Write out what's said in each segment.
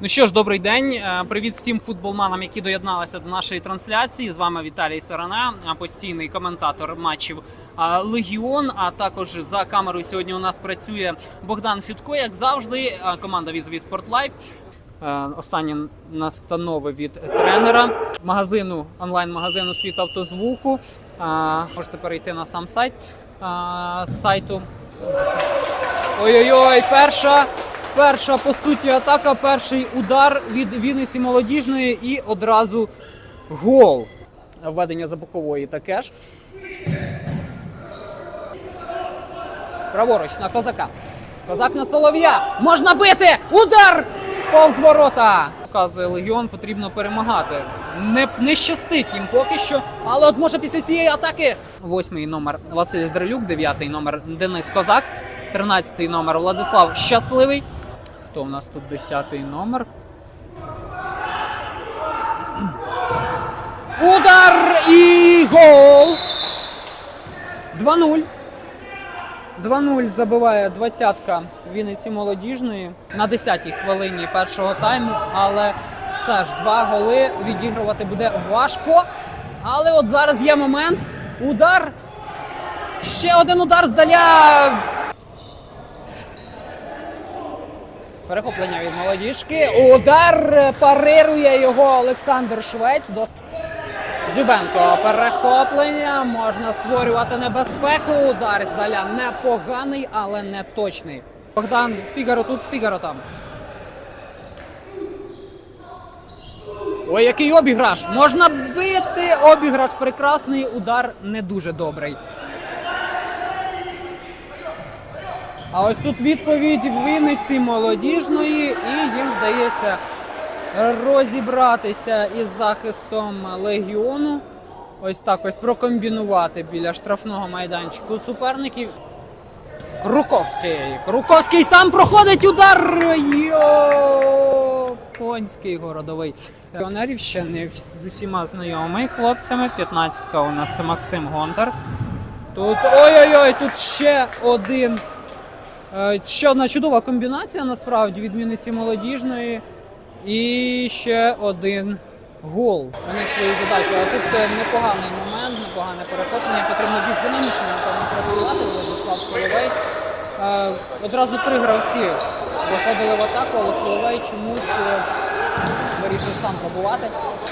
Ну що ж, добрий день. Е, Привіт всім футболманам, які доєдналися до нашої трансляції. З вами Віталій Сарана, постійний коментатор матчів Легіон. А також за камерою сьогодні у нас працює Богдан Фютко, як завжди. Команда Візві Спортлайф. Е, Останні настанови від тренера магазину онлайн-магазину Світ автозвуку. Можете перейти на сам сайт сайту. Ой-ой-ой, перша, перша по суті атака, перший удар від Вінниці молодіжної і одразу гол. Введення за бокової таке ж. Праворуч на козака. Козак на солов'я. Можна бити! Удар! Повз ворота! Показує Легіон, потрібно перемагати. Не, не щастить їм поки що. Але от може після цієї атаки. Восьмий номер Василь Здралюк, дев'ятий номер Денис Козак, тринадцятий номер Владислав Щасливий. Хто у нас тут десятий номер? Удар і гол! 2-0. 2-0 забиває двадцятка Вінниці молодіжної на 10-й хвилині першого тайму, але все ж два голи відігрувати буде важко. Але от зараз є момент. Удар. Ще один удар здаля. Перехоплення від молодіжки. Удар парирує його Олександр Швець. Дзюбенко, перехоплення, можна створювати небезпеку. Удар здаля непоганий, але не точний. Богдан Фігаро тут, Фігаро там. Ой, який обіграш! Можна бити! Обіграш прекрасний, удар не дуже добрий. А ось тут відповідь в Вінниці молодіжної, і їм вдається розібратися із захистом легіону. Ось так ось прокомбінувати біля штрафного майданчику суперників. Круковський. Круковський сам проходить удар. Йо! Конський городовий. Піонерів ще не з усіма знайомий хлопцями. 15-ка у нас це Максим Гонтар. Тут ой-ой-ой, тут ще один. Ще одна чудова комбінація насправді від Вінниці молодіжної. І ще один гол. Вони свою задачу. А тут е, непоганий момент, непогане перехоплення. Потрібно більш динамічно напевно працювати. Владислав Соловей. Е, Одразу три гравці виходили в атаку, але Соловей чомусь е, вирішив сам пробувати.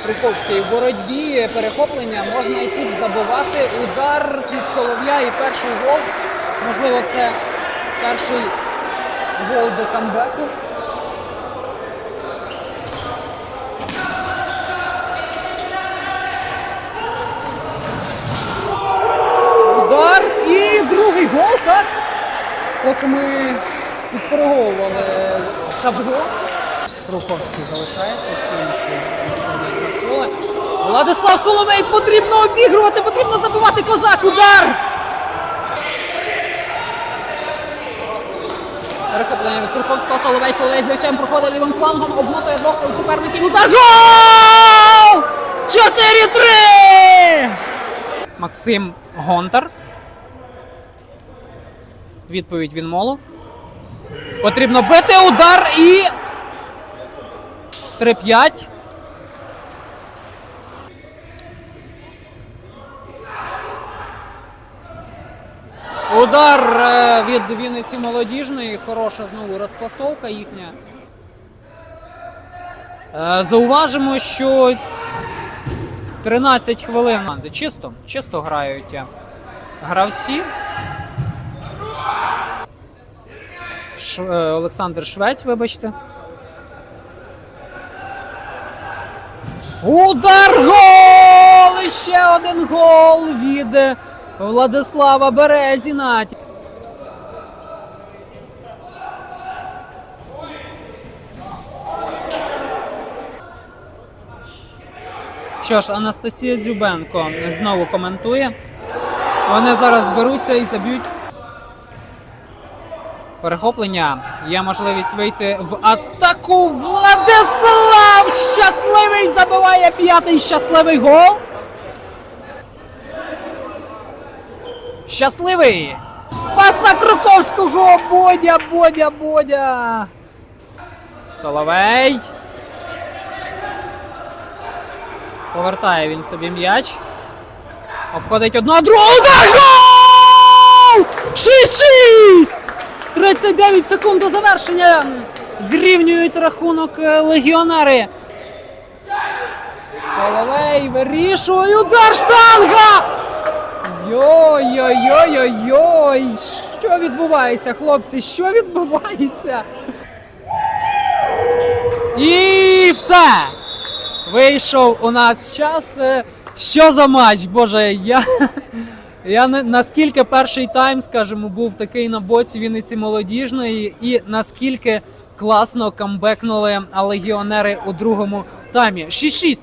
Криковський в боротьбі, перехоплення, можна і тут забивати. Удар від Солов'я і перший гол. Можливо, це перший гол до камбеку. Удар і другий гол, так? Поки ми тут переговували табло. Круковський залишається, всі інші виходять за поле. Владислав Соловей потрібно обігрувати, потрібно забивати козак. Удар! Перехоплення від Круковського Соловей. Соловей з м'ячем проходить лівим флангом, обмотує двох суперників. Удар. Гол! 4-3! Максим Гонтар. Відповідь він молу. Потрібно бити удар і. 3-5. Удар е, від Вінниці молодіжної. Хороша знову розпасовка їхня. Е, Зауважимо, що 13 хвилин. Чисто, чисто грають е, гравці. Ш, Олександр Швець, вибачте. Удар гол! І ще один гол від Владислава Березіна. Що ж, Анастасія Дзюбенко знову коментує. Вони зараз зберуться і заб'ють. Перехоплення. Є можливість вийти в атаку. Владислав щасливий забиває п'ятий щасливий гол. Щасливий! Пас на Круковського! Бодя, бодя, бодя! Соловей. Повертає він собі м'яч. Обходить одного другого. Удар! Гол! 6-6! 39 секунд до завершення. Зрівнюють рахунок е, легіонери! Соловей вирішує. Удар штанга! Йой-йой-йой-йой-йой! Що відбувається, хлопці? Що відбувається? І все! Вийшов у нас час. Е, Що за матч? Боже, я. Я наскільки перший тайм, скажімо, був такий на боці Вінниці молодіжної, і наскільки класно камбекнули легіонери у другому таймі. 6-6.